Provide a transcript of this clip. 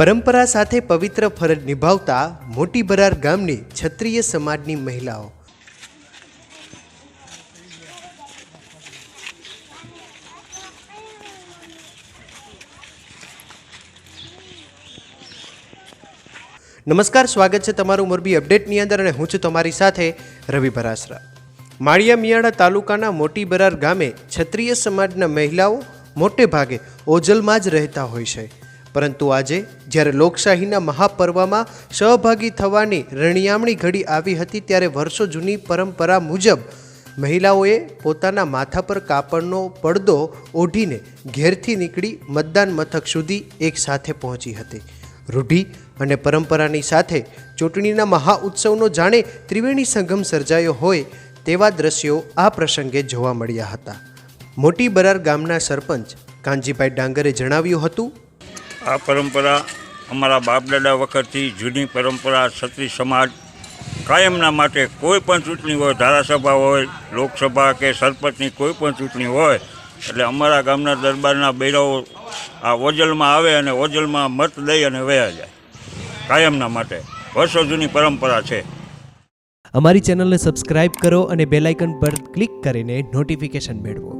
પરંપરા સાથે પવિત્ર ફરજ નિભાવતા મોટી બરાર ગામની ક્ષત્રિય સમાજની મહિલાઓ. નમસ્કાર, સ્વાગત છે તમારું મોરબી અપડેટની અંદર અને હું છું તમારી સાથે રવિ ભરાસરા. માળિયા મિયાણા તાલુકાના મોટી બરાર ગામે ક્ષત્રિય સમાજના મહિલાઓ મોટે ભાગે ઓજલમાં જ રહેતા હોય છે. પરંતુ આજે, જ્યારે લોકશાહીના મહાપર્વમાં સહભાગી થવાની રણિયામણી ઘડી આવી હતી, ત્યારે વર્ષો જૂની પરંપરા મુજબ મહિલાઓએ પોતાના માથા પર કાપડનો પડદો ઓઢીને ઘેરથી નીકળી મતદાન મથક સુધી એક સાથે પહોંચી હતી. રૂઢિ અને પરંપરાની સાથે ચૂંટણીના મહાઉત્સવનો જાણે ત્રિવેણી સંગમ સર્જાયો હોય, તેવા દ્રશ્યો આ પ્રસંગે જોવા મળ્યા હતા. મોટી બરાર ગામના સરપંચ કાનજીભાઈ ડાંગરે જણાવ્યું હતું આ પરંપરા અમારા બાપદાદા વખતથી જૂની પરંપરા ક્ષત્રિય સમાજ કાયમના માટે કોઈ પણ ચૂંટણી હોય, ધારાસભા હોય, લોકસભા કે સરપંચની કોઈ પણ ચૂંટણી હોય, એટલે અમારા ગામના દરબારના બૈરાઓ આ ઓજલમાં આવે અને ઓજલમાં મત દઈ અને વયા જાય. કાયમના માટે. વર્ષો જૂની પરંપરા છે. અમારી ચેનલને સબસ્ક્રાઇબ કરો અને બેલાઇકન પર ક્લિક કરીને નોટિફિકેશન મેળવો.